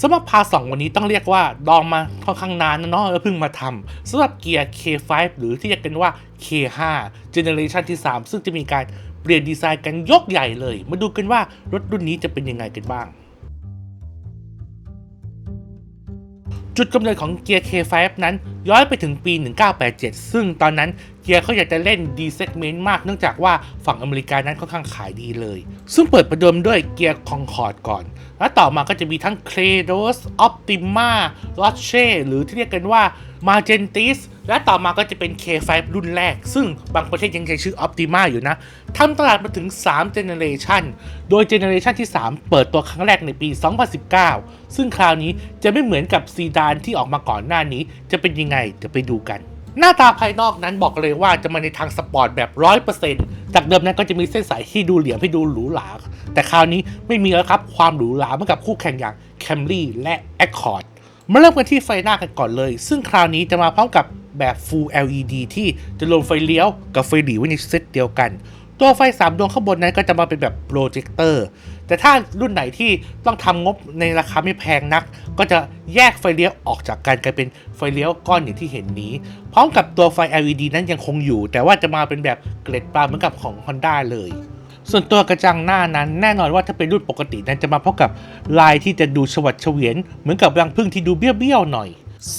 สำหรับพาสองวันนี้ต้องเรียกว่าดองมาค่อนข้างนานนะเนาะแล้วเพิ่งมาทำสำหรับเกียร์ K5 หรือที่เรียกกันว่า K5 Generation ที่ 3 ซึ่งจะมีการเปลี่ยนดีไซน์กันยกใหญ่เลย มาดูกันว่ารถรุ่นนี้จะเป็นยังไงกันบ้าง จุดกำเนิดของเกียร์ K5 นั้นย้อนไปถึงปี 1987 ซึ่งตอนนั้น เกียร์เขาอยากจะเล่น D segment มากเนื่องจากว่าฝั่งอเมริกานั้นค่อนข้างขายดีเลย ซึ่งเปิดประเดิมด้วยเกียร์ Concorde ก่อน แล้วต่อมาก็จะมีทั้ง Credos Optima Roche หรือที่เรียกกันว่า Magentis และต่อมาก็จะเป็น K5 รุ่นแรก ซึ่งบางประเทศยังใช้ชื่อ Optima อยู่นะทำตลาดมาถึง 3 Generation โดย Generation ที่ 3 เปิดตัวครั้งแรกในปี 2019 ซึ่งคราวนี้จะไม่เหมือนกับซีดานที่ออกมาก่อนหน้านี้ จะเป็นยังไงเดี๋ยวไปดูกัน หน้าตาภายนอกนั้นบอกเลยว่าจะมาในทางสปอร์ตแบบ 100%จากเดิมนั้นก็จะมีเส้นสายที่ดูเหลี่ยมให้ดูหรูหรา แต่คราวนี้ไม่มีแล้วครับ ความหรูหราเมื่อกับคู่แข่งอย่าง Camry และ Accord มาเริ่มกันที่ไฟหน้ากันก่อนเลย ซึ่งคราวนี้จะมาพร้อมกับแบบ Full LED ที่จะรวมไฟเลี้ยวกับไฟหลีไว้ในเซตเดียวกัน ตัวไฟ 3 ดวงข้างบนนั้นก็จะมาเป็นแบบโปรเจคเตอร์ แต่ถ้ารุ่นไหนที่ต้องทำงบในราคาไม่แพงนัก ก็จะแยกไฟเลี้ยวออกจากกันกลายเป็นไฟเลี้ยวก้อนอย่างที่เห็นนี้ พร้อมกับตัวไฟ LED นั้นยังคงอยู่ แต่ว่าจะมาเป็นแบบเกล็ดปลาเหมือนกับของ Honda เลยส่วนตัวกระจังหน้านั้นแน่นอนว่าถ้าเป็นรุ่นปกตินั้นจะมาพร้อมกับลายที่จะดูฉวัดเฉวียน เหมือนกับรังผึ้งที่ดูเบี้ยวๆหน่อย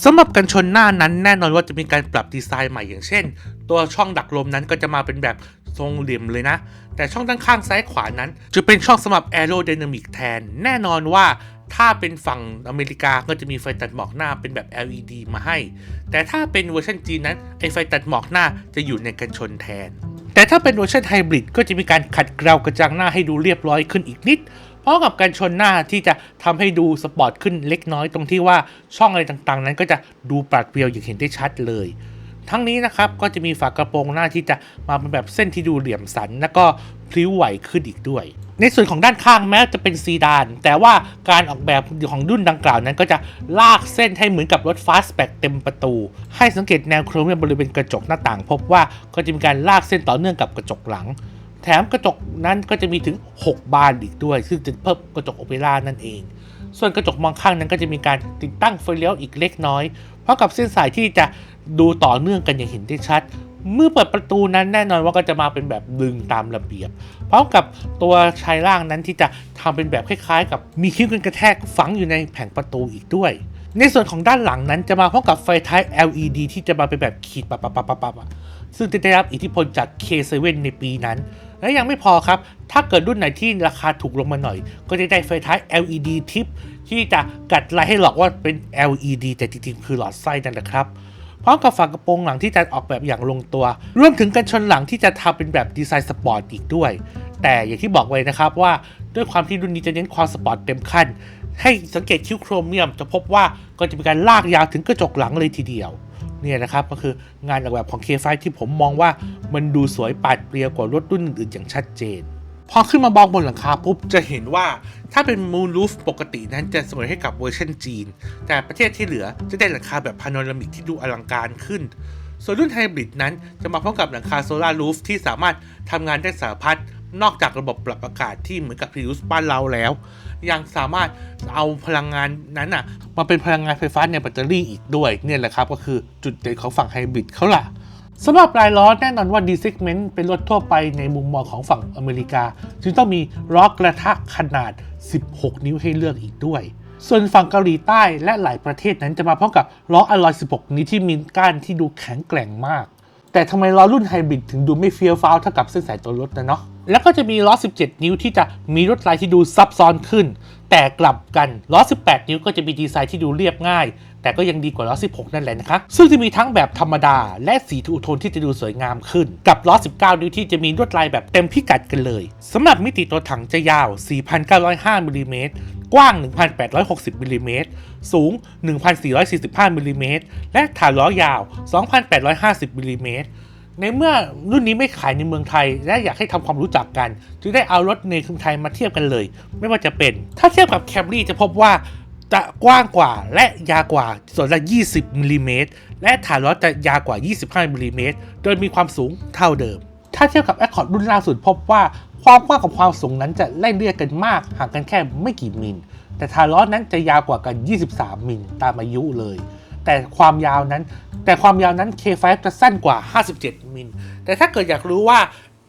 สำหรับกันชนหน้านั้นแน่นอนว่าจะมีการปรับดีไซน์ใหม่อย่างเช่น ตัวช่องดักลมนั้นก็จะมาเป็นแบบ ทรงเหลี่ยมเลยนะ แต่ช่องด้านข้างซ้ายขวานั้น จะเป็นช่องสำหรับ Aerodynamic แทน แน่นอนว่าถ้าเป็นฝั่งอเมริกาก็จะมีไฟตัดหมอกหน้าเป็นแบบ LED มาให้ แต่ถ้าเป็นเวอร์ชันจีนนั้นไอไฟตัดหมอกหน้าจะอยู่ในกันชนแทน แต่ถ้าเป็นเวอร์ชันไฮบริดก็จะมีการขัดเกลากระจังหน้าให้ดูเรียบร้อยขึ้นอีกนิดพร้อมกับการชนหน้าที่จะทำให้ดูสปอร์ตขึ้นเล็กน้อยตรงที่ว่าช่องอะไรต่างๆ นั้นก็จะดูปราดเปรียวอย่างเห็นได้ชัดเลย ทั้งนี้นะครับก็จะมีฝากระโปรงหน้าที่จะมาเป็นแบบเส้นที่ดูเหลี่ยมสัน แล้วก็พลิ้วไหวขึ้นอีกด้วย ในส่วนของด้านข้างแม้จะเป็นซีดาน แต่ว่าการออกแบบของรุ่นดังกล่าวนั้น ก็จะลากเส้นให้เหมือนกับรถฟาสต์แบ็กเต็มประตู ให้สังเกตแนวโครเมียมบริเวณกระจกหน้าต่าง พบว่าก็จะมีการลากเส้นต่อเนื่องกับกระจกหลัง แถมกระจกนั้นก็จะมีถึง 6 บานอีกด้วย ซึ่งจะเพิ่มกระจกโอเปร่านั่นเอง ส่วนกระจกมองข้างนั้นก็จะมีการติดตั้งไฟเลี้ยวอีกเล็กน้อยเพราะกับเส้นสายที่จะ ดูต่อเนื่องกันอย่างเห็นได้ชัด เมื่อเปิดประตูนั้นแน่นอนว่าก็จะมาเป็นแบบดึงตามระเบียบ พร้อมกับตัวชายล่างนั้นที่จะทำเป็นแบบคล้ายๆ กับมีคิ้วกันกระแทกฝังอยู่ในแผงประตูอีกด้วย ในส่วนของด้านหลังนั้นจะมาพร้อมกับไฟท้าย LED ที่จะมาเป็นแบบขีดปับปับปับปับปับซึ่งจะได้รับอิทธิพลจาก K7 ในปีนั้น และยังไม่พอครับ ถ้าเกิดรุ่นไหนที่ราคาถูกลงมาหน่อย ก็จะได้ไฟท้าย LED ทิปที่จะกัดลายให้หลอกว่าเป็น LED แต่จริงๆ คือหลอดไส้นั่นแหละครับ พร้อมกับฝากระโปรงหลังที่จะออกแบบอย่างลงตัว รวมถึงกันชนหลังที่จะทำเป็นแบบดีไซน์สปอร์ตอีกด้วย แต่อย่างที่บอกไว้นะครับว่าด้วยความที่รุ่นนี้จะเน้นความสปอร์ตเต็มขั้น ให้สังเกตคิ้วโครเมียม จะพบว่าก็จะมีการลากยาวถึงกระจกหลังเลยทีเดียวเนี่ยนะครับก็คืองานออกแบบของ K5 ที่ผมมองว่ามันดูสวยปาดเปรียวกว่ารถรุ่นอื่นๆอย่างชัดเจน พอขึ้นมามองบนหลังคาปุ๊บ จะเห็นว่าถ้าเป็น Moon Roof ปกตินั้นจะเสมอให้กับเวอร์ชันจีน แต่ประเทศที่เหลือจะได้หลังคาแบบพาโนรามิกที่ดูอลังการขึ้น ส่วนรุ่นไฮบริดนั้นจะมาพร้อมกับหลังคาโซลารูฟที่สามารถทำงานได้สารพัดนอกจากระบบปรับอากาศที่เหมือนกับพ r ิ u สบ้านเราแล้ว ยังสามารถเอาพลังงานนั้นอะมาเป็นพลังงานไฟฟ้าในแบตเตอรี่อีกด้วยเนี่ยแหละครับก็คือจุดเด่นของฝั่งไฮบริดเขาล่ะ สำหรับลายล้อแน่นอนว่า D segment เป็นรถทั่วไปในมุมมองของฝั่งอเมริกา จึงต้องมีล้อกระทะขนาด 16 นิ้วให้เลือกอีกด้วย ส่วนฝั่งเกาหลีใต้และหลายประเทศนั้นจะมาพร้อมกับล้ออลลอย 16 นิ้วที่มีก้านที่ดูแข็งแกร่งมาก แต่ทำไมล้อรุ่นไฮบริดถึงดูไม่เฟี้ยวฟ้าวเท่ากับเส้นสายตัวรถนะเนาะแล้วก็จะมีล้อ 17 นิ้วที่จะมีลวดลายที่ดูซับซ้อนขึ้น แต่กลับกันล้อ 18 นิ้วก็จะมีดีไซน์ที่ดูเรียบง่าย แต่ก็ยังดีกว่าล้อ 16 นั่นแหละนะคะ ซึ่งจะมีทั้งแบบธรรมดา และสีทูโทนที่จะดูสวยงามขึ้น กับล้อ 19 นิ้วที่จะมีลวดลายแบบเต็มพิกัดกันเลยสำหรับมิติตัวถังจะยาว 4,905มิลลิเมตรกว้าง 1,860มิลลิเมตรสูง 1,445มิลลิเมตรและฐานล้อยาว 2,850มิลลิเมตร ในเมื่อรุ่นนี้ไม่ขายในเมืองไทย และอยากให้ทำความรู้จักกัน จึงได้เอารถในเมืองไทยมาเทียบกันเลย ไม่ว่าจะเป็น ถ้าเทียบกับ Camry จะพบว่าจะกว้างกว่าและยาวกว่าส่วนละ 20มิลลิเมตรและฐานล้อจะยาวกว่า 25มิลลิเมตรโดยมีความสูงเท่าเดิม ถ้าเทียบกับ Accord รุ่นล่าสุดพบว่าความกว้างกับความสูงนั้นจะไล่เลี่ยกันมากห่างกันแค่ไม่กี่มิล แต่ทารอนั้นจะยาวกว่ากัน 23มิลตามอายุเลย แต่ความยาวนั้น แต่ความยาวนั้น K5 จะสั้นกว่า 57 มิล แต่ถ้าเกิดอยากรู้ว่า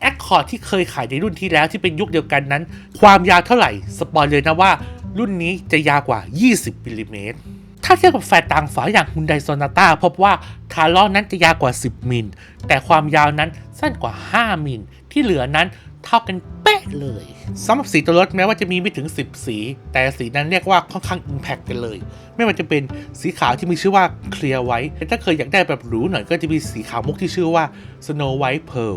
Accord ที่เคยขายในรุ่นที่แล้วที่เป็นยุคเดียวกันนั้น ความยาวเท่าไหร่ สปอยเลยนะว่า รุ่นนี้จะยาวกว่า 20มิลลิเมตรถ้าเทียบกับแฟร์ต่างฝาอย่าง Hyundai Sonata พบว่าทารอนั้นจะยาวกว่า 10 มิล แต่ความยาวนั้นสั้นกว่า 5 มิล ที่เหลือนั้น เท่ากันเป๊ะเลยสำหรับสีตัวรถแม้ว่าจะมีไม่ถึง 10 สี แต่สีนั้นเรียกว่าค่อนข้างอิมแพคกันเลย ไม่ว่าจะเป็นสีขาวที่มีชื่อว่า Clear White แต่ถ้าเคยอยากได้แบบหรูหน่อยก็จะมีสีขาวมุกที่ชื่อว่า Snow White Pearl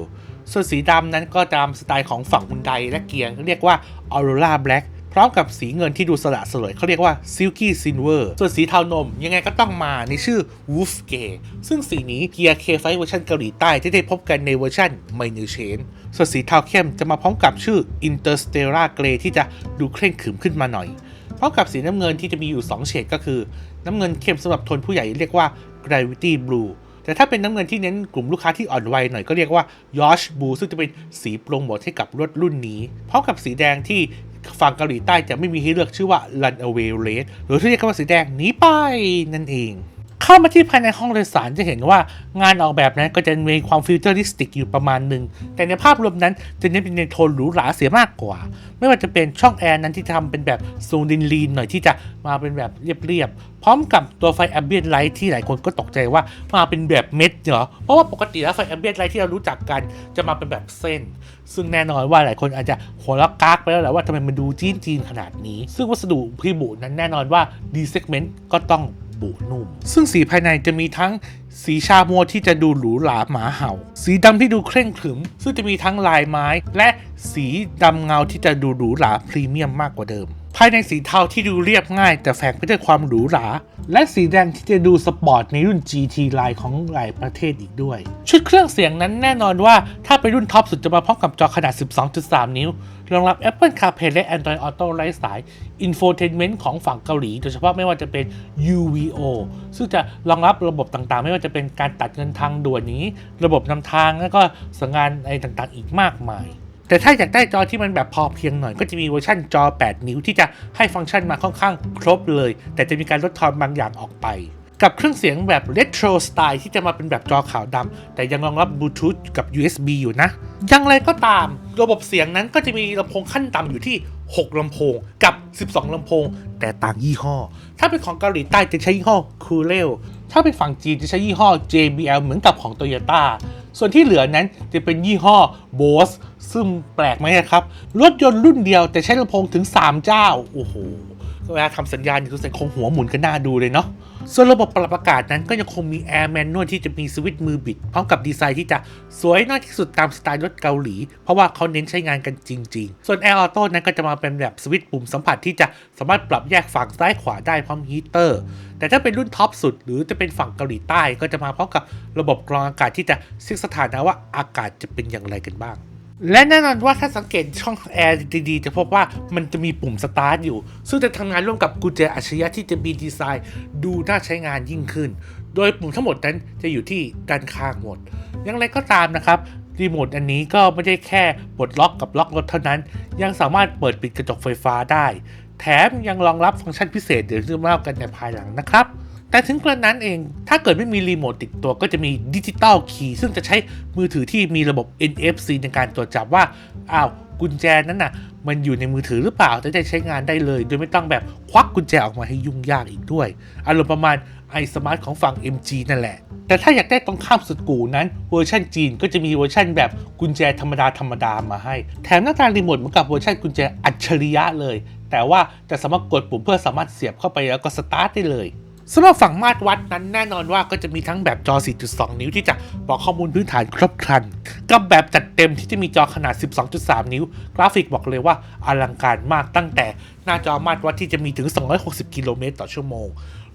ส่วนสีดำนั้นก็ตามสไตล์ของฝั่งฮุนไดและเกียร์เรียกว่า Aurora Black ร้อมกับสีเงินที่ดูสละสลวยเขาเรียกว่า Silky Silver ส่วนสีเทานมยังไงก็ต้องมาในชื่อ Wolf Grey ซึ่งสีนี้เกียร์ K5 เวอร์ชันเกาหลีใต้ที่ได้พบกันในเวอร์ชัน Minor Change ส่วนสีเทาเข้มจะมาพร้อมกับชื่อ Interstellar Grey ที่จะดูเคร่งขรึมขึ้นมาหน่อยพร้อมกับสีน้ำเงินที่จะมีอยู่ 2 เฉดก็คือ น้ำเงินเข้มสำหรับโทนผู้ใหญ่เรียกว่า Gravity Blue แต่ถ้าเป็นน้ำเงินที่เน้นกลุ่มลูกค้าที่อ่อนวัยหน่อยก็เรียกว่า Yosh Blue ซึ่งจะเป็นสีโปร่งหมดให้กับรถรุ่นนี้พร้อมกับสีแดงที่ฝั่งเกาหลีใต้จะไม่มีให้เลือกชื่อว่า Runaway Red หรือที่เรียกว่าสีแดงหนีไปนั่นเอง เข้ามาที่ภายในห้องโดยสารจะเห็นว่างานออกแบบนั้นก็จะมีความฟิวเจอริสติกอยู่ประมาณหนึ่ง แต่ในภาพรวมนั้นจะเน้นเป็นในโทนหรูหราเสียมากกว่า ไม่ว่าจะเป็นช่องแอร์นั้นที่ทำเป็นแบบซูดินลีนหน่อยที่จะมาเป็นแบบเรียบๆ พร้อมกับตัวไฟแอมเบียนไลท์ที่หลายคนก็ตกใจว่ามาเป็นแบบเม็ดเหรอ เพราะว่าปกติแล้วไฟแอมเบียนไลท์ที่เรารู้จักกันจะมาเป็นแบบเส้น ซึ่งแน่นอนว่าหลายคนอาจจะหัวเราะกากไปแล้วแหละว่าทำไมมันดูจีนจีนๆขนาดนี้ ซึ่งวัสดุพรีบุนั้นแน่นอนว่าดีเซกเมนต์ก็ต้อง บุนุ่ม ซึ่งสีภายในจะมีทั้งสีชามัวที่จะดูหรูหราหมาเห่า สีดำที่ดูเคร่งขรึม ซึ่งจะมีทั้งลายไม้ และสีดำเงาที่จะดูหรูหราพรีเมียมมากกว่าเดิม ภายในสีเทาที่ดูเรียบง่าย แต่แฝงไปด้วยความหรูหรา และสีแดงที่จะดูสปอร์ตในรุ่น GT Line ของหลายประเทศอีกด้วย ชุดเครื่องเสียงนั้นแน่นอนว่าถ้าเป็นรุ่นท็อปสุดจะมาพร้อมกับจอขนาด 12.3 นิ้ว รองรับ Apple CarPlay และ Android Auto ไร้สาย Infotainment ของฝั่งเกาหลี โดยเฉพาะไม่ว่าจะเป็น UVO ซึ่งจะรองรับระบบต่างๆ ไม่ว่าจะเป็นการตัดเงินทางด่วนนี้ ระบบนำทางแล้วก็สังงานอะไรต่างๆ อีกมากมาย แต่ถ้าอยากได้จอที่มันแบบพอเพียงหน่อย ก็จะมีเวอร์ชันจอ 8 นิ้วที่จะให้ฟังก์ชันมาค่อนข้างครบเลย แต่จะมีการลดทอนบางอย่างออกไปกับเครื่องเสียงแบบเรโทรสไตล์ที่จะมาเป็นแบบจอขาวดำแต่ยังรองรับบลูทูธกับ USB อยู่นะย่างไรก็ตาม ระบบเสียงนั้นก็จะมีลำโพงขั้นต่ำอยู่ที่ 6ลำโพงกับ 12ลำโพง แต่ต่างยี่ห้อ ถ้าเป็นของเกาหลีใต้จะใช้ยี่ห้อ c o o l e l ถ้าเป็นฝั่งจีนจะใช้ยี่ห้อ JBL เหมือนกับของ Toyota ส่วนที่เหลือนั้นจะเป็นยี่ห้อ Bose ซึ่งแปลกไหมครับ รถยนต์รุ่นเดียวแต่ใช้ลำโพงถึง 3 เจ้า โอ้โห เวลาทำสัญญาณคือสังคงหัวหมุนกันหน้าดูเลยเนาะส่วนระบบปรับอากาศนั้นก็ยังคงมีแอร์แมนนวลที่จะมีสวิตช์มือบิด พร้อมกับดีไซน์ที่จะสวยน่าที่สุดตามสไตล์รถเกาหลี เพราะว่าเขาเน้นใช้งานกันจริง ๆ ส่วนแอร์ออโต้นั้นก็จะมาเป็นแบบสวิตช์ปุ่มสัมผัสที่จะสามารถปรับแยกฝั่งซ้ายขวาได้พร้อมฮีเตอร์ แต่ถ้าเป็นรุ่นท็อปสุด หรือจะเป็นฝั่งเกาหลีใต้ก็จะมาพร้อมกับระบบกรองอากาศที่จะเช็คสถานะว่าอากาศจะเป็นอย่างไรกันบ้าง และแน่นอนว่าถ้าสังเกตช่องแอร์ดีๆ จะพบว่ามันจะมีปุ่มสตาร์ทอยู่ ซึ่งจะทำงานร่วมกับกุญแจอัจฉริยะที่จะมีดีไซน์ ดูน่าใช้งานยิ่งขึ้น โดยปุ่มทั้งหมดนั้นจะอยู่ที่ด้านข้างหมด อย่างไรก็ตามนะครับรีโมทอันนี้ก็ไม่ได้แค่ปลดล็อกกับล็อกรถเท่านั้น ยังสามารถเปิดปิดกระจกไฟฟ้าได้ แถมยังรองรับฟังก์ชันพิเศษเดี๋ยวจะมาเล่ากันในภายหลังนะครับ แต่ถึงกระนั้นเอง ถ้าเกิดไม่มีรีโมทติดตัวก็จะมีดิจิตอลคีย์ซึ่งจะใช้มือถือที่มีระบบ NFC ในการตรวจจับว่า อ้าวกุญแจนั้นน่ะ มันอยู่ในมือถือหรือเปล่าจะได้ใช้งานได้เลย โดยไม่ต้องแบบควักกุญแจออกมาให้ยุ่งยากอีกด้วย อารมณ์ประมาณ iSmart ของฝั่ง MG นั่นแหละ แต่ถ้าอยากได้ตรงข้ามสุดกูนั้น เวอร์ชันจีนก็จะมีเวอร์ชันแบบกุญแจธรรมดาธรรมดามาให้ แถมหน้าตารีโมทเหมือนกับเวอร์ชันกุญแจอัจฉริยะเลย แต่ว่าจะสามารถกดปุ่มเพื่อสามารถเสียบเข้าไปแล้วก็สตาร์ทได้เลย สำหรับฝั่งมาตรวัดนั้นแน่นอนว่าก็จะมีทั้งแบบจอ 4.2 นิ้วที่จะบอกข้อมูลพื้นฐานครบครัน กับแบบจัดเต็มที่จะมีจอขนาด 12.3 นิ้ว กราฟิกบอกเลยว่าอลังการมากตั้งแต่หน้าจอมาตรวัดที่จะมีถึง 260 กิโลเมตรต่อชั่วโมง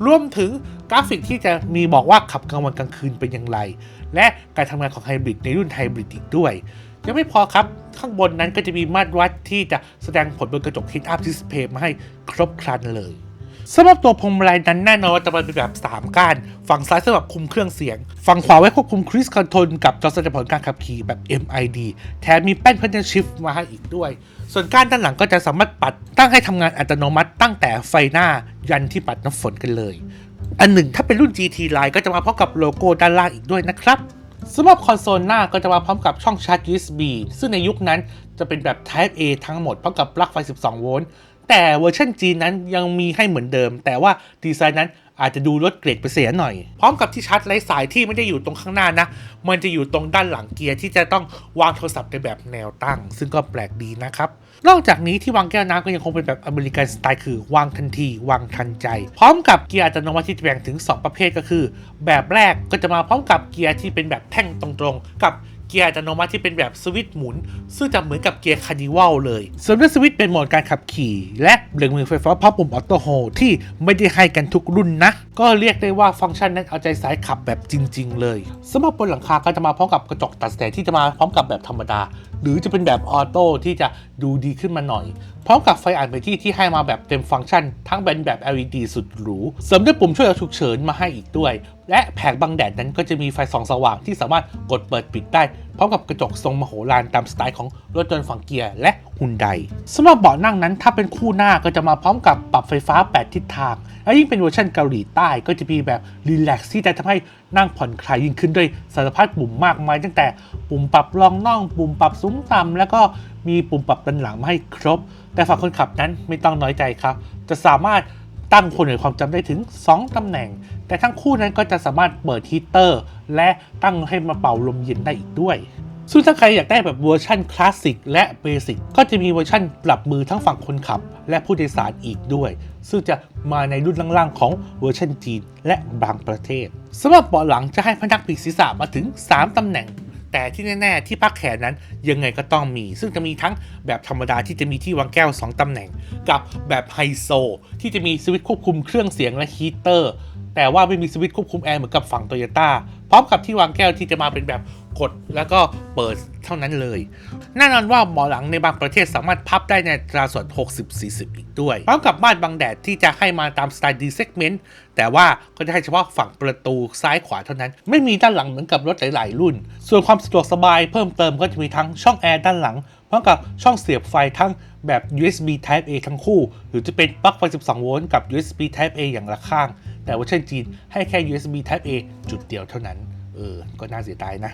รวมถึงกราฟิกที่จะมีบอกว่าขับกลางวันกลางคืนเป็นอย่างไร และการทำงานของไฮบริดในรุ่นไฮบริดอีกด้วยยังไม่พอครับ ข้างบนนั้นก็จะมีมาตรวัดที่จะแสดงผลบนกระจก Head Up Display มาให้ครบครันเลย สำหรับตัวพวงมาลัยนั้นแน่นอนว่าจะเป็นแบบ 3 ก้าน ฝั่งซ้ายสำหรับคุมเครื่องเสียง ฝั่งขวาไว้ควบคุมคริสคอนโทรลกับจอแสดงผลการขับขี่แบบ MID แถมมีแป้นพันชิฟมาให้อีกด้วย ส่วนก้านด้านหลังก็จะสามารถปัดตั้งให้ทำงานอัตโนมัติตั้งแต่ไฟหน้ายันที่ปัดน้ำฝนกันเลย อันหนึ่งถ้าเป็นรุ่น GT Line ก็จะมาพร้อมกับโลโก้ด้านล่างอีกด้วยนะครับสำหรับคอนโซลหน้าก็จะมาพร้อมกับช่องชาร์จ USB ซึ่งในยุคนั้นจะเป็นแบบ Type A ทั้งหมดพร้อมกับปลั๊กไฟ 12 โวลต์ แต่เวอร์ชันจีนนั้นยังมีให้เหมือนเดิม แต่ว่าดีไซน์นั้นอาจจะดูลดเกรดไปเสียหน่อย พร้อมกับที่ชาร์จไร้สายที่ไม่ได้อยู่ตรงข้างหน้านะ มันจะอยู่ตรงด้านหลังเกียร์ที่จะต้องวางโทรศัพท์ในแบบแนวตั้ง ซึ่งก็แปลกดีนะครับ นอกจากนี้ที่วางแก้วน้ำก็ยังคงเป็นแบบอเมริกันสไตล์คือ วางทันที วางทันใจ พร้อมกับเกียร์อัตโนมัติที่แบ่งถึง 2 ประเภทก็คือ แบบแรกก็จะมาพร้อมกับเกียร์ที่เป็นแบบแท่งตรงๆ กับ เกียร์อัตโนมัติที่เป็นแบบสวิตช์หมุน ซึ่งจะเหมือนกับเกียร์คานิวัลเลย ส่วนด้วยสวิตช์เป็นโหมดการขับขี่และเบรกมือไฟฟ้าพับปุ่มออโต้โฮที่ไม่ได้ให้กันทุกรุ่นนะ ก็เรียกได้ว่าฟังก์ชันนั้นเอาใจสายขับแบบจริง ๆ เลยสำหรับบนหลังคาก็จะมาพร้อมกับกระจกตัดแสงที่จะมาพร้อมกับแบบธรรมดา หรือจะเป็นแบบออโต้ที่จะดูดีขึ้นมาหน่อย พร้อมกับไฟอ่านแผนที่ที่ให้มาแบบเต็มฟังก์ชัน ทั้งเป็นแบบ LED สุดหรูเสริมด้วยปุ่มช่วยเอาฉุกเฉินมาให้อีกด้วย และแผงบังแดดนั้นก็จะมีไฟส่องสว่างที่สามารถกดเปิดปิดได้ พร้อมกับกระจกทรงมโหฬารตามสไตล์ของรถยนต์ฝั่งเกียร์และ ฮุนไดสำหรับเบาะนั่งนั้นถ้าเป็นคู่หน้าก็จะมาพร้อมกับปรับไฟฟ้า 8 ทิศทาง และยิ่งเป็นเวอร์ชันเกาหลีใต้ก็จะมีแบบรีแลกซ์ที่จะทำให้นั่งผ่อนคลายยิ่งขึ้นด้วยสารพัดปุ่มมากมาย ตั้งแต่ปุ่มปรับรองน่อง ปุ่มปรับสูงต่ำแล้วก็มีปุ่มปรับด้านหลังมาให้ครบ แต่ฝั่งคนขับนั้นไม่ต้องน้อยใจครับ จะสามารถตั้งคนในความจำได้ถึง 2ตำแหน่ง แต่ทั้งคู่นั้นก็จะสามารถเปิดฮีเตอร์ และตั้งให้มาเป่าลมเย็นได้อีกด้วย ซึ่งถ้าใครอยากได้แบบเวอร์ชันคลาสสิกและเบสิกก็จะมีเวอร์ชันปรับมือทั้งฝั่งคนขับ และผู้โดยสารอีกด้วย ซึ่งจะมาในรุ่นล่างๆ ของเวอร์ชันจีนและบางประเทศสำหรับเบาะหลังจะให้พนักพิงศีรษะมาถึง 3ตำแหน่งแต่ที่แน่ๆ ที่พักแขนนั้นยังไงก็ต้องมี ซึ่งจะมีทั้งแบบธรรมดาที่จะมีที่วางแก้ว 2 ตำแหน่ง กับแบบไฮโซ ที่จะมีสวิตช์ควบคุมเครื่องเสียงและฮีเตอร์ แต่ว่าไม่มีสวิตช์ควบคุมแอร์เหมือนกับฝั่งโตโยต้าพร้อมกับที่วางแก้วที่จะมาเป็นแบบ กดแล้วก็เปิดเท่านั้นเลยแน่นอนว่าหมอหลังในบางประเทศสามารถพับได้ในตราส่วน 60-40 อีกด้วย พร้อมกับม่านบังแดดที่จะให้มาตามสไตล์ D segment แต่ว่าก็จะให้เฉพาะฝั่งประตูซ้ายขวาเท่านั้น ไม่มีด้านหลังเหมือนกับรถหลาย ๆ รุ่น ส่วนความสะดวกสบายเพิ่มเติมก็จะมีทั้งช่องแอร์ด้านหลังพร้อมกับช่องเสียบไฟทั้งแบบ USB Type A ทั้งคู่ หรือจะเป็นปลั๊กไฟ 12 โวลต์กับ USB Type A อย่างละข้าง แต่วอร์ชันจีนให้แค่ USB Type A จุดเดียวเท่านั้น ออ ก็น่าเสียดายนะ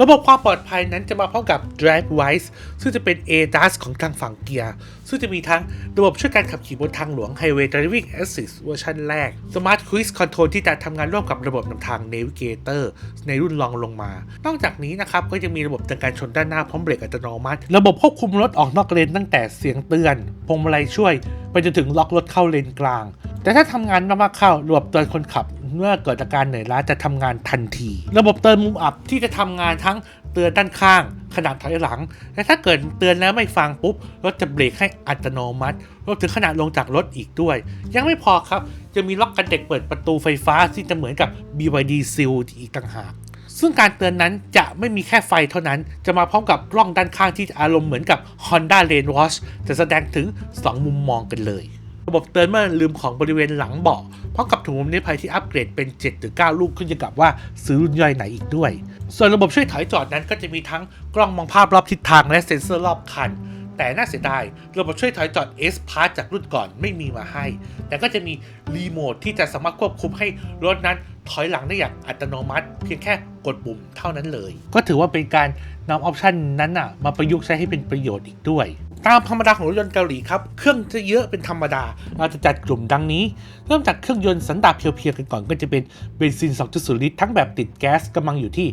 ระบบความปลอดภัยนั้นจะมาพร้อมกับ Drive Wise ซึ่งจะเป็น ADAS ของทางฝั่งเกียร์ ซึ่งจะมีทั้งระบบช่วยการขับขี่บนทางหลวง Highway Driving Assist เวอร์ชันแรก Smart Cruise Control ที่จะทำงานร่วมกับระบบนำทาง Navigator ในรุ่นรองลงมา นอกจากนี้นะครับ ก็จะมีระบบเตือนการชนด้านหน้าพร้อมเบรกอัตโนมัติ ระบบควบคุมรถออกนอกเลนตั้งแต่เสียงเตือนพวงมาลัยช่วย ไปจนถึงล็อกรถเข้าเลนกลาง แต่ถ้าทำงานมากๆเข้าระบบเตือนคนขับ เมื่อเกิดอาการเหนื่อยล้าจะทำงานทันที ระบบเตือนมุมอับที่จะทำงานทั้งเตือนด้านข้างขนาดถอยหลัง และถ้าเกิดเตือนแล้วไม่ฟังปุ๊บ รถจะเบรกให้อัตโนมัติรวมถึงขนาดลงจากรถอีกด้วย ยังไม่พอครับ จะมีล็อกกันเด็กเปิดประตูไฟฟ้าที่จะเหมือนกับ BYD Seal อีกต่างหากซึ่งการเตือนนั้นจะไม่มีแค่ไฟเท่านั้น จะมาพร้อมกับกล้องด้านข้างที่อารมณ์เหมือนกับ Honda Lane Watch จะแสดงถึง 2 มุมมองกันเลย ระบบเตือนเมื่อลืมของบริเวณหลังเบาะพร้อมกับถุงลมนิรภัยที่อัปเกรดเป็น 7 หรือ 9 ลูกขึ้นอยู่กับว่าซื้อรุ่นย่อยไหนอีกด้วย ส่วนระบบช่วยถอยจอดนั้นก็จะมีทั้งกล้องมองภาพรอบทิศทางและเซ็นเซอร์รอบคัน แต่น่าเสียดายระบบช่วยถอยจอด S Pass จากรุ่นก่อนไม่มีมาให้ แต่ก็จะมีรีโมทที่จะสามารถควบคุมให้รถนั้นถอยหลังได้อย่างอัตโนมัติ เพียงแค่กดปุ่มเท่านั้นเลย ก็ถือว่าเป็นการนำออปชันนั้นน่ะมาประยุกต์ใช้ให้เป็นประโยชน์อีกด้วย ตามธรรมดาของรถยนต์เกาหลีครับ เครื่องจะเยอะเป็นธรรมดา เราจะจัดกลุ่มดังนี้ เริ่มจากเครื่องยนต์สันดาปเพียวๆกันก่อนก็จะเป็นเบนซิน 2.0 ลิตร ทั้งแบบติดแก๊สกำลังอยู่ที่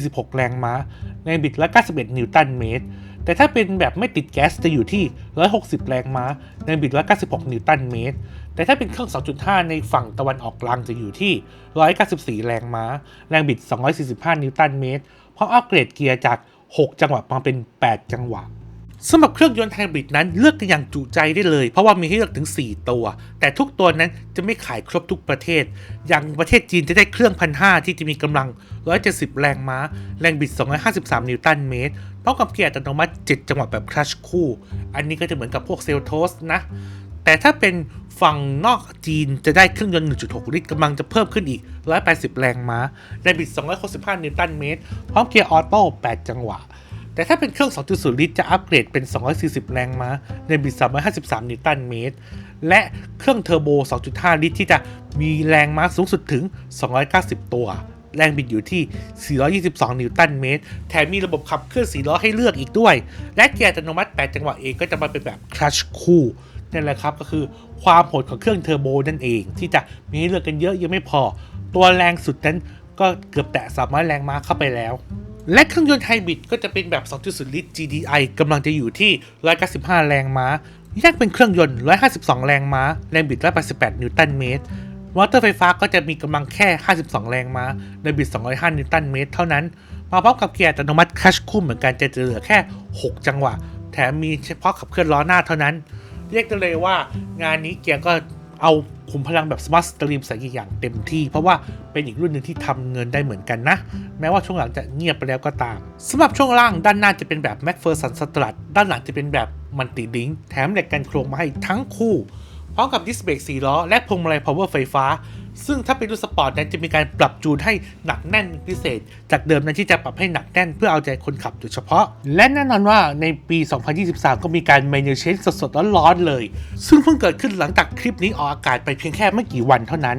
146 แรงม้าแรงบิด191 นิวตันเมตร แต่ถ้าเป็นแบบไม่ติดแก๊สจะอยู่ที่ 160 แรงม้าแรงบิด196 นิวตันเมตร แต่ถ้าเป็นเครื่อง 2.5 ในฝั่งตะวันออกกลางจะอยู่ที่ 194 แรงม้า แรงบิด 245 นิวตันเมตรเพราะอัปเกรดเกียร์จาก 6 จังหวะมาเป็น 8 จังหวะ สำหรับเครื่องยนต์ไฮบริดนั้นเลือกกันอย่างจุใจได้เลย เพราะว่ามีให้เลือกถึง 4 ตัว แต่ทุกตัวนั้นจะไม่ขายครบทุกประเทศ อย่างประเทศจีนจะได้เครื่องพันห้าที่จะมีกำลัง 170 แรงม้า แรงบิด 253 นิวตันเมตรพร้อมกับเกียร์อัตโนมัติ 7 จังหวะแบบคลัชคู่ อันนี้ก็จะเหมือนกับพวกเซลโทสนะ แต่ถ้าเป็นฝั่งนอกจีนจะได้เครื่องยนต์ 1.6 ลิตรกำลังจะเพิ่มขึ้นอีก 180 แรงม้าแรงบิด 265 นิวตันเมตรพร้อมเกียร์ออโต้ 8 จังหวะ แต่ถ้าเป็นเครื่อง 2.0 ลิตรจะอัปเกรดเป็น 240 แรงม้าแรงบิด 353 นิวตันเมตร และเครื่องเทอร์โบ 2.5 ลิตรที่จะมีแรงม้าสูงสุดถึง 290 ตัว แรงบิดอยู่ที่ 422 นิวตันเมตร แถมมีระบบขับเคลื่อน4ล้อให้เลือกอีกด้วย และเกียร์อัตโนมัติ 8 จังหวะเองก็จะมาเป็นแบบคลัชคู่นั่นแหละครับก็คือความโหดของเครื่องเทอร์โบนั่นเอง ที่จะมีให้เลือกกันเยอะยังไม่พอ ตัวแรงสุดนั้นก็เกือบแตะ300แรงม้าเข้าไปแล้ว และเครื่องยนต์ไฮบริดก็จะเป็นแบบ 2.0 ลิตร GDI กำลังจะอยู่ที่ 195 แรงม้าแยกเป็นเครื่องยนต์ 152 แรงม้า แรงบิด 188 นิวตันเมตร มอเตอร์ไฟฟ้าก็จะมีกำลังแค่ 52 แรงม้า แรงบิด 205 นิวตันเมตร เท่านั้น มาพร้อมกับเกียร์อัตโนมัติคัชคู่เหมือนกันจะเหลือแค่ 6 จังหวะ แถมมีเฉพาะขับเคลื่อนล้อหน้าเท่านั้น เรียกได้เลยว่างานนี้เกียร์ก็เอา ขุมพลังแบบสมาร์ทสตรีมใส่อย่างเต็มที่ เพราะว่าเป็นอีกรุ่นหนึ่งที่ทำเงินได้เหมือนกันนะ แม้ว่าช่วงหลังจะเงียบไปแล้วก็ตามสำหรับช่วงล่างด้านหน้าจะเป็นแบบแม็กเฟอร์สันสตรัดด้านหลังจะเป็นแบบมันติดิงแถมเหล็กกันโครงมาให้ทั้งคู่ พร้อมกับดิสเบรก4ล้อ และพวงมาลัย power ไฟฟ้า ซึ่งถ้าเป็นรุ่นสปอร์ตนั้นจะมีการปรับจูนให้หนักแน่นพิเศษ จากเดิมนั้นที่จะปรับให้หนักแน่นเพื่อเอาใจคนขับโดยเฉพาะ และแน่นอนว่าในปี 2023 ก็มีการ m a n u c h a n g e สดๆร้อนๆเลย ซึ่งเพิ่งเกิดขึ้นหลังจากคลิปนี้ออกอากาศไปเพียงแค่ไม่กี่วันเท่านั้น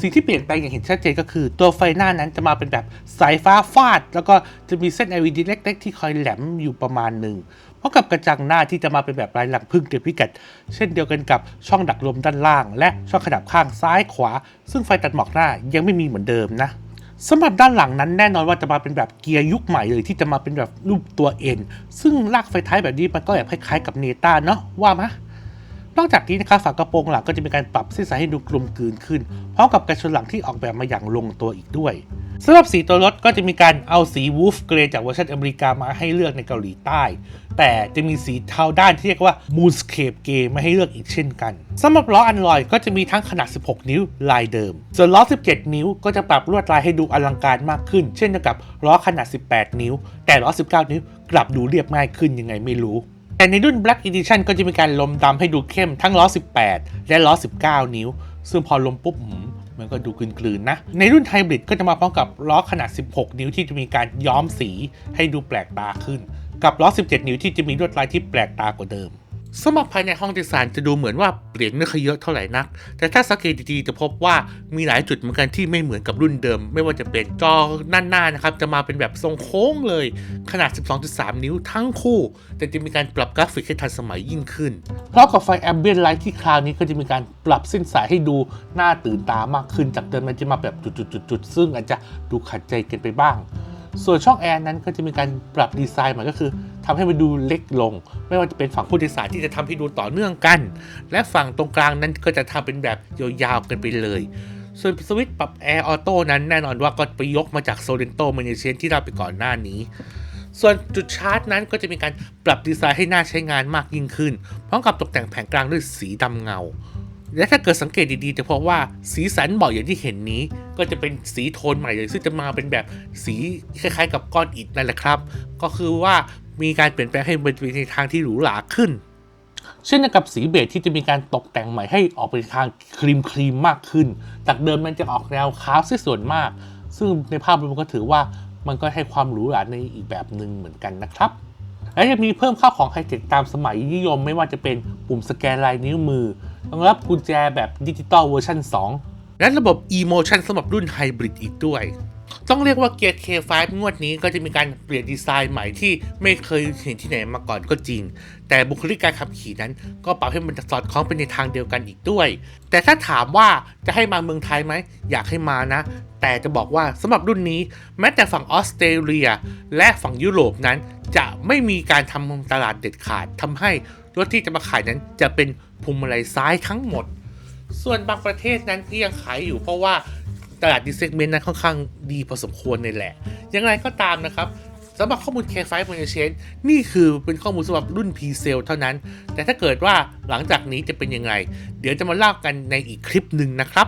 สิ่งที่เปลี่ยนแปลงอย่างเห็นชัดเจนก็คือ ตัวไฟหน้านั้นจะมาเป็นแบบสายฟ้าฟาด แล้วก็จะมีเส้น LED เล็กๆ ที่คอยแหลมอยู่ประมาณหนึ่ง พร้อมกับกระจังหน้าที่จะมาเป็นแบบลายหลังพึ่งเต็มพิกัด เช่นเดียวกันกับช่องดักลมด้านล่าง และช่องขนาบข้างซ้ายขวา ซึ่งไฟตัดหมอกหน้ายังไม่มีเหมือนเดิมนะสำหรับด้านหลังนั้นแน่นอนว่าจะมาเป็นแบบเกียร์ยุคใหม่เลยที่จะมาเป็นแบบรูปตัวเอ็นซึ่งลากไฟท้ายแบบนี้มันก็แบบคล้ายๆกับเนต้าเนาะว่ามะ นอกจากนี้นะครับฝากระโปรงหลังก็จะมีการปรับเส้นสายให้ดูกลมกลืนขึ้นพร้อมกับกระชนหลังที่ออกแบบมาอย่างลงตัวอีกด้วยสำหรับสีตัวรถก็จะมีการเอาสีวูฟเกรย์จากเวอร์ชันอเมริกามาให้เลือกในเกาหลีใต้ แต่จะมีสีเทาด้านที่เรียกว่า Moonscape Grey มาให้เลือกอีกเช่นกันสำหรับล้ออันลอยก็จะมีทั้งขนาด 16 นิ้วลายเดิม ส่วนล้อ 17 นิ้วก็จะปรับลวดลายให้ดูอลังการมากขึ้น เช่นเดียวกับล้อขนาด 18 นิ้ว แต่ล้อ 19 นิ้วกลับดูเรียบง่ายขึ้นยังไงไม่รู้ แต่ในรุ่น Black Edition ก็จะมีการลมดำให้ดูเข้มทั้งล้อ 18 และล้อ 19 นิ้ว ซึ่งพอลมปุ๊บมมันก็ดูกลืนๆนะ ในรุ่นไฮบริดก็จะมาพร้อมกับล้อขนาด 16 นิ้วที่จะมีการย้อมสีให้ดูแปลกตาขึ้น กับล้อ 17 นิ้วที่จะมีลวดลายที่แปลกตากว่าเดิม สำหรับภายในห้องดีไซน์จะดูเหมือนว่าเปลี่ยนไม่ค่อยเยอะเท่าไหร่นัก แต่ถ้าสังเกตดีๆจะพบว่ามีหลายจุดเหมือนกันที่ไม่เหมือนกับรุ่นเดิม ไม่ว่าจะเป็นจอหน้าๆนะครับจะมาเป็นแบบทรงโค้งเลย ขนาด 12.3 นิ้วทั้งคู่ แต่จะมีการปรับกราฟิกให้ทันสมัยยิ่งขึ้นพร้อมกับไฟแอมเบียนไลท์ที่คราวนี้ก็จะมีการปรับเส้นสายให้ดูน่าตื่นตามากขึ้นจากเดิมมันจะมาแบบจุดๆๆๆซึ่งอาจจะดูขัดใจกันไปบ้าง ส่วนช่องแอร์นั้นก็จะมีการปรับดีไซน์ใหม่ก็คือ ทำให้มันดูเล็กลง ไม่ว่าจะเป็นฝั่งผู้โดยสารที่จะทำให้ดูต่อเนื่องกัน และฝั่งตรงกลางนั้นก็จะทำเป็นแบบยาวๆกันไปเลย ส่วนสวิตช์ปรับแอร์ออโต้นั้นแน่นอนว่าก็ไปยกมาจากโซเลนโตเมเนเชนที่เราไปก่อนหน้านี้ส่วนจุดชาร์จนั้นก็จะมีการปรับดีไซน์ให้น่าใช้งานมากยิ่งขึ้น พร้อมกับตกแต่งแผงกลางด้วยสีดำเงา และถ้าเกิดสังเกตดีๆ จะพบว่าสีสันบอกอย่างที่เห็นนี้ ก็จะเป็นสีโทนใหม่เลยซึ่งจะมาเป็นแบบสีคล้ายๆ กับก้อนอิฐนั่นแหละครับ ก็คือว่ามีการเปลี่ยนแปลงให้เป็นไปในทางที่หรูหราขึ้น เช่นเดียวกับสีเบจที่จะมีการตกแต่งใหม่ให้ออกไปทางครีมครีมๆมากขึ้น จากเดิมมันจะออกแนวขาวซะส่วนมาก ซึ่งในภาพรวมก็ถือว่ามันก็ให้ความหรูหราในอีกแบบหนึ่งเหมือนกันนะครับและยังมีเพิ่มข้าวของไฮเทคตามสมัยนิยมไม่ว่าจะเป็นปุ่มสแกนลายนิ้วมือรองรับกุญแจแบบดิจิตอลเวอร์ชัน2 และระบบ e-motion สำหรับรุ่นไฮบริดอีกด้วย ต้องเรียกว่าเกียร์ K5 งวดนี้ก็จะมีการเปลี่ยนดีไซน์ใหม่ที่ไม่เคยเห็นที่ไหนมาก่อนก็จริง แต่บุคลิกการขับขี่นั้น ก็ปรับให้มันสอดคล้องไปในทางเดียวกันอีกด้วย แต่ถ้าถามว่าจะให้มาเมืองไทยไหม อยากให้มานะ แต่จะบอกว่าสำหรับรุ่นนี้ แม้แต่ฝั่งออสเตรเลีย และฝั่งยุโรปนั้น จะไม่มีการทำตลาดเด็ดขาดทำให้รถที่จะมาขายนั้นจะเป็นพวงมาลัยซ้ายทั้งหมด ส่วนบางประเทศนั้นก็ยังขายอยู่เพราะว่า ตลาดดีเซกเมนต์นั้นค่อนข้างดีพอสมควรเลยแหละ อย่างไรก็ตามนะครับสำหรับข้อมูล K5 m o n i t o r นี่คือเป็นข้อมูลสำหรับรุ่น P s e l เท่านั้น แต่ถ้าเกิดว่าหลังจากนี้จะเป็นยังไง เดี๋ยวจะมาเล่ากันในอีกคลิปหนึ่งนะครับ